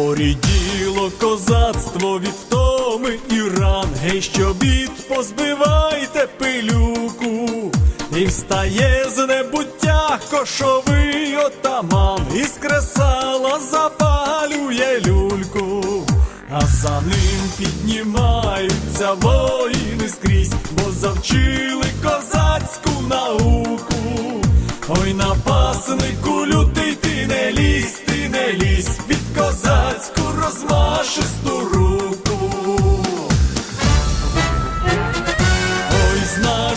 Поріділо козацтво від втоми і ран, гей, що бід позбивайте пилюку, і встає з небуття кошовий отаман, і з кресала запалює люльку, а за ним піднімаються воїни скрізь, бо завчили козацьку науку. Ой, напаснику лютий ти не лізь, ти не лізь від козацьку